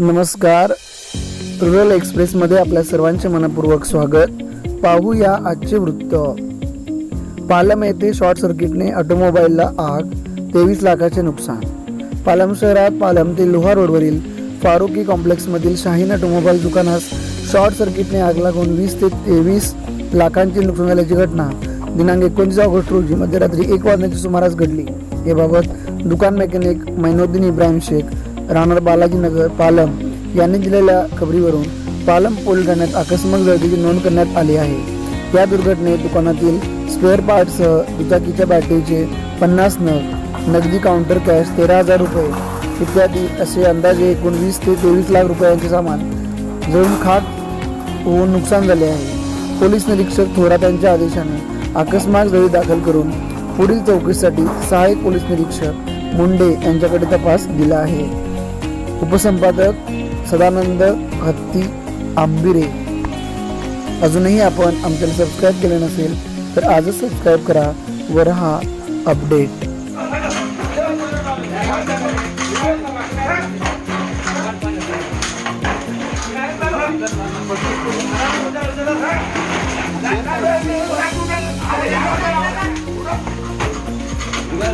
नमस्कार. रुरल एक्सप्रेसमध्ये आपल्या सर्वांचे मनपूर्वक स्वागत. पाहूया आजचे वृत्त. पालम येथे शॉर्ट सर्किटने ऑटोमोबाईलला आग तेवीस लाखाचे नुकसान. पालम शहरात पालम ते लोहा रोडवरील फारुकी कॉम्प्लेक्समधील शाहीन ऑटोमोबाईल दुकानास शॉर्ट सर्किटने आग लागून वीस ते तेवीस लाखांचे नुकसान झाल्याची घटना दिनांक एकोणतीस ऑगस्ट रोजी मध्यरात्री एक वाजण्याच्या सुमारास घडली. याबाबत दुकान मेकॅनिक मैनुद्दीन इब्राहिम शेख राहणार बालाजीनगर पालम यांनी दिलेल्या खबरीवरून पालम पोलीस ठाण्यात आकस्मिक गर्दीची नोंद करण्यात आली आहे. या दुर्घटनेत दुकानातील स्पेअर पार्टसह दुचाकीच्या बॅटरीचे पन्नास नग नगदी काउंटर कॅश तेरा हजार रुपये इत्यादी असे अंदाजे एकोणवीस ते तेवीस लाख रुपयांचे सामान जळून खाक होऊन नुकसान झाले आहे. पोलीस निरीक्षक थोरात यांच्या आदेशाने अकस्मात जळी दाखल करून पुढील चौकशीसाठी सहाय्यक पोलीस निरीक्षक मुंडे यांच्याकडे तपास दिला आहे. उपसंपादक सदानंद हत्ती आंबिरे. अजूनही आपण आमच्याला सबस्क्राईब केले नसेल तर आजच सबस्क्राईब करा वर हा अपडेट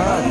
fun.